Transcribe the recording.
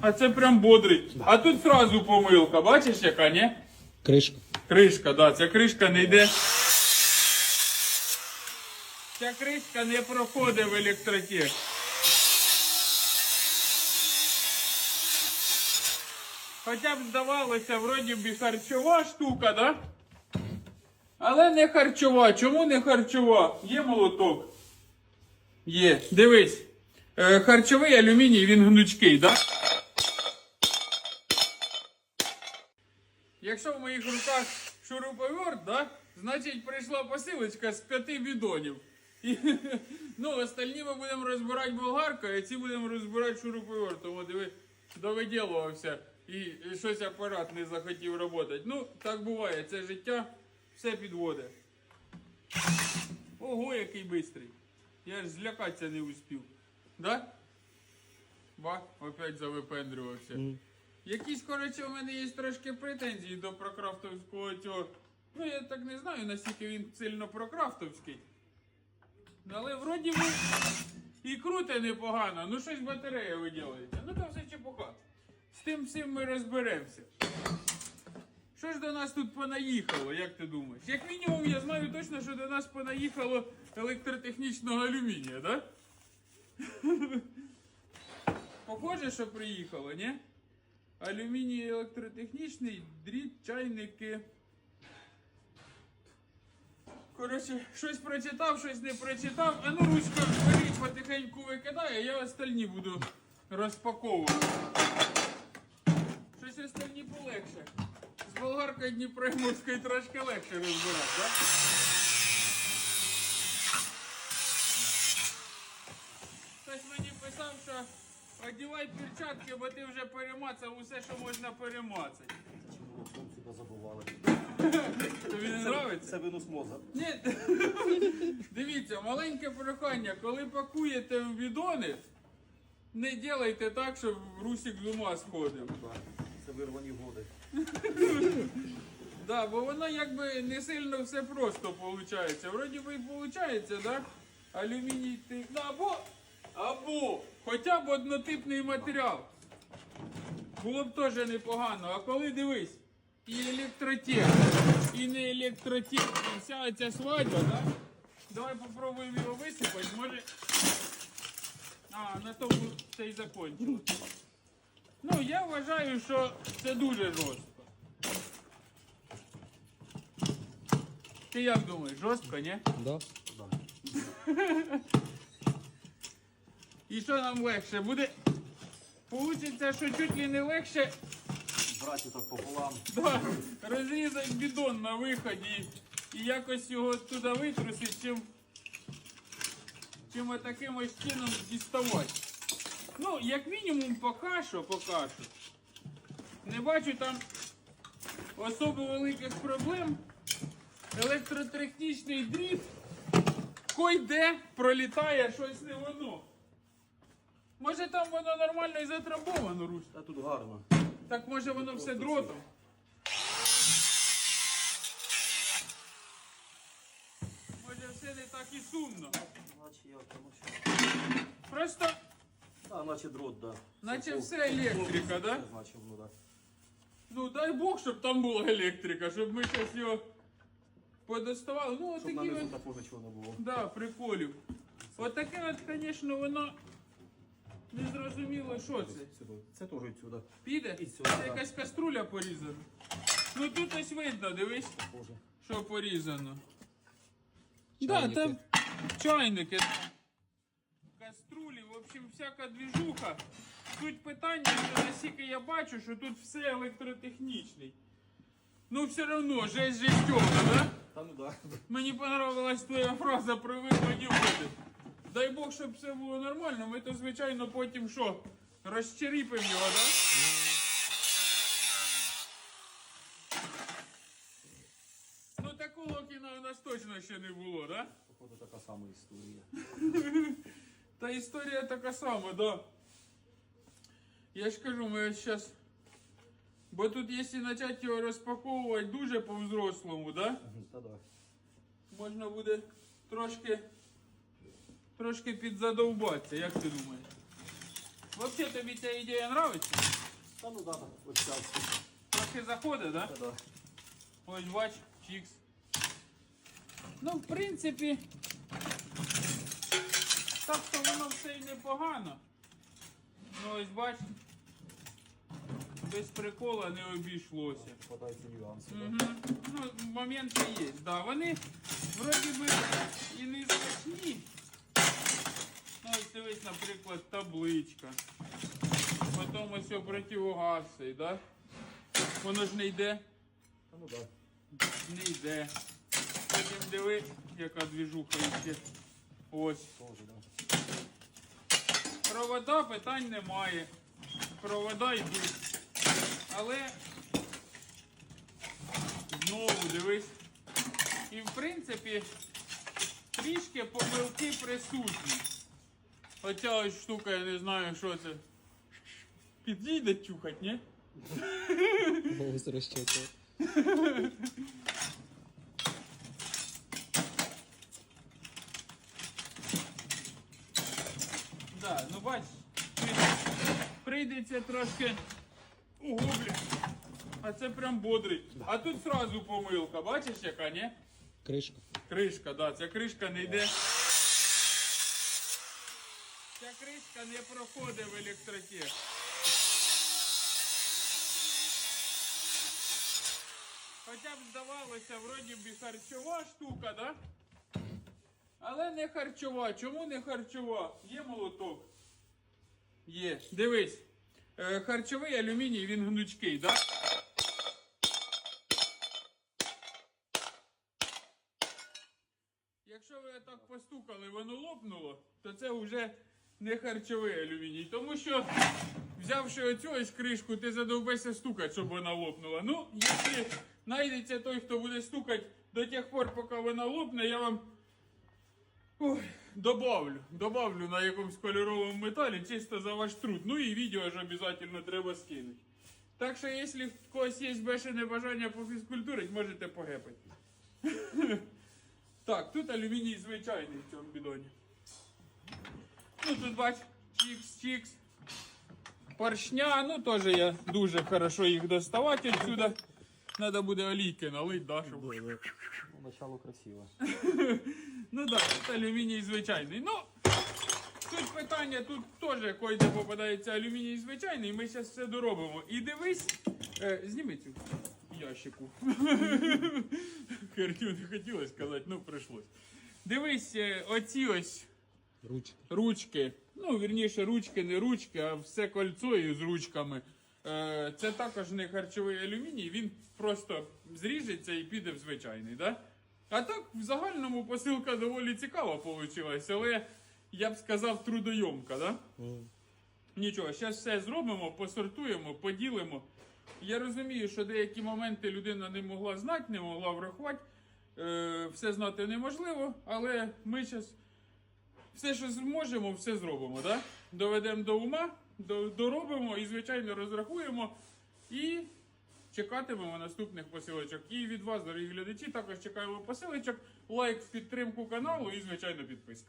А це прям бодрий. А тут сразу помилка, бачиш яка, ні? Кришка. Кришка, да, ця кришка не йде. Ця кришка не проходить в електротех. Хоча б здавалося, вроді б і харчова штука, да? Але не харчова. Чому не харчова? Є молоток. Є. Дивись. Е, харчовий алюміній, він гнучкий, да? Якщо в моїх руках шуруповерт, да, значить прийшла посилочка з п'яти бідонів. І, ну, остальні ми будемо розбирати болгаркою, а ці будемо розбирати шуруповертом. Диви, довиділувався і, щось апарат не захотів працювати. Ну, так буває, це життя все підводить. Ого, який бистрий. Я ж злякатися не успів. Да? Ба, опять завипендрювався. Якісь, коротше, у мене є трошки претензії до прокрафтовського цього. Ну, я так не знаю, наскільки він сильно прокрафтовський. Але вроді би і круте непогано. Ну щось батарея виділається. Ну там все чепуха. З тим всім ми розберемося. Що ж до нас тут понаїхало, як ти думаєш? Як мінімум, я знаю точно, що до нас понаїхало електротехнічного алюмінія, так? Да? Похоже, що приїхало, ні? Алюміній електротехнічний, дріт, чайники. Коротше, щось прочитав, щось не прочитав. А ну ручка беріть потихеньку викидає, я остальні буду розпаковувати. Щось остальні полегше. З болгаркою Дніпроморської трошки легше розбирати, так? Хтось мені писав, що одівай перчатки, бо ти вже перемацав усе, що можна перемацати. Сюди забували. Тобі не подобається? Це винос мозга. Ні. Дивіться, маленьке прохання, коли пакуєте в бідони, не делайте так, щоб русик з ума сходив. Це вирвані годи. Да, бо воно якби не сильно все просто виходить. Вроді би і виходить, да? Алюміній ти. Да, або, або хоча б однотипний матеріал. Було б теж непогано. А коли дивись, і електротех, і не електротех, і вся ця свадьба, да? Давай попробуємо його висипати, може. А, на тому це і закончилось. Ну, я вважаю, що це дуже жорстко. Ти як думаєш, жорстко, ні? Да. І що нам легше? Буде. Получиться, що чуть ли не легше Браті так пополам. да, розрізати бідон на виході і якось його туди витрусити, чим, чим отаким ось чином діставати. Ну, як мінімум, поки що, поки що. Не бачу там особо великих проблем. Електротехнічний дріт койде пролітає щось не воно. Може там воно нормально і затрамбовано, Русь? Та тут гарно. Так може воно все дротом? Може все не так і сумно. Наче як тому що. Просто, А, наче дрот, да. наче Це все пол- електрика, да? Це Значить, ну да. Ну дай Бог, щоб там була електрика, щоб ми щось його подоставали. Ну, Щоб отакі на низу от, такого нічого не було. да, приколів. Отаке от, звісно, воно не зрозуміло, що це. Сюди. Це теж відсюди. Піде? І сюди, Це да. якась каструля порізана. Ну тут ось видно, дивись. Боже. Що порізано? Да, там чайники. Каструлі, в общем, всяка двіжуха. Суть питання, що наскільки я бачу, що тут все електротехнічний. Ну все одно, жесть жестьовна, да? Та ну да. Мені понравилась твоя фраза про виході води. Дай Бог, щоб все було нормально, ми то, звичайно, потім що? Розчеріпимо його, да? Ну такого кіна у нас точно ще не було, да? Походу така сама історія. Та історія така сама, да. Я ж кажу, ми зараз. Бо тут, якщо почати його розпаковувати дуже по-взрослому, да? Мгм, Та да. Можна буде трошки. Трошки підзадовбатися, як ти думаєш? Взагалі тобі ця ідея нравиться? Та ну да, так, ось час. Трохи заходить, так? Да? Ось бач, чікс. Ну, в принципі, так то воно все і непогано. Ну ось бач, без прикола не обійшлося. Хватається нюансів. Угу. Ну, моменти є. Да, вони вроді би і не страшні. Ось дивись, наприклад, табличка. Потім ось противогаз цей, да? Воно ж не йде. Та ну да. Не йде. Потім диви, яка двіжуха йде. Ось. Тоже, да. Провода питань немає. Провода йдуть. Але знову дивись. І в принципі трішки помилки присутні. Оця ось штука, я не знаю, що це. Підійде чухать, ні? Ось розчету. Да, ну бач, прийдеться трошки угублі. А це прям бодрий. А тут сразу помилка, бачиш яка, ні? Кришка. Кришка, да, ця кришка не йде. Ця не проходить в електротех. Хоча б здавалося, вроді б і харчова штука, да? Але не харчова. Чому не харчова? Є молоток. Є. Дивись. Е, харчовий алюміній, він гнучкий, да? Якщо ви так постукали, воно лопнуло, то це вже не харчовий алюміній. Тому що, взявши оцю кришку, ти задовбешся стукати, щоб вона лопнула. Ну, якщо знайдеться той, хто буде стукати до тих пор, поки вона лопне, я вам ой, добавлю. Добавлю на якомусь кольоровому металі, чисто за ваш труд. Ну і відео ж обов'язково треба скинути. Так що, якщо в когось є бешене бажання пофізкультурити, можете погепати. Так, тут алюміній звичайний в цьому бідоні. Ну тут бач, чікс-чікс. Поршня, ну теж я дуже хорошо їх доставати відсюди. Треба буде олійки налити, да, щоб... Начало красиво. Ну так, да, алюміній звичайний. Ну, тут питання, тут теж койде попадається алюміній звичайний, ми зараз все доробимо. І дивись, е, зніми цю ящику. Херню не хотілося сказати, ну прийшлось. Дивись, е, оці ось Ручка. ручки. Ну, вірніше, ручки, не ручки, а все кольцо із ручками. Е, Це також не харчовий алюміній, він просто зріжеться і піде в звичайний. Да? А так, в загальному посилка доволі цікава вийшла, але я б сказав трудойомка. Да? Нічого, зараз все зробимо, посортуємо, поділимо. Я розумію, що деякі моменти людина не могла знати, не могла врахувати. Е, все знати неможливо, але ми зараз все, що зможемо, все зробимо. Да? Доведемо до ума, до- доробимо і, звичайно, розрахуємо. І чекатимемо наступних посилочок. І від вас, дорогі глядачі, також чекаємо посилочок, лайк підтримку каналу і, звичайно, підписка.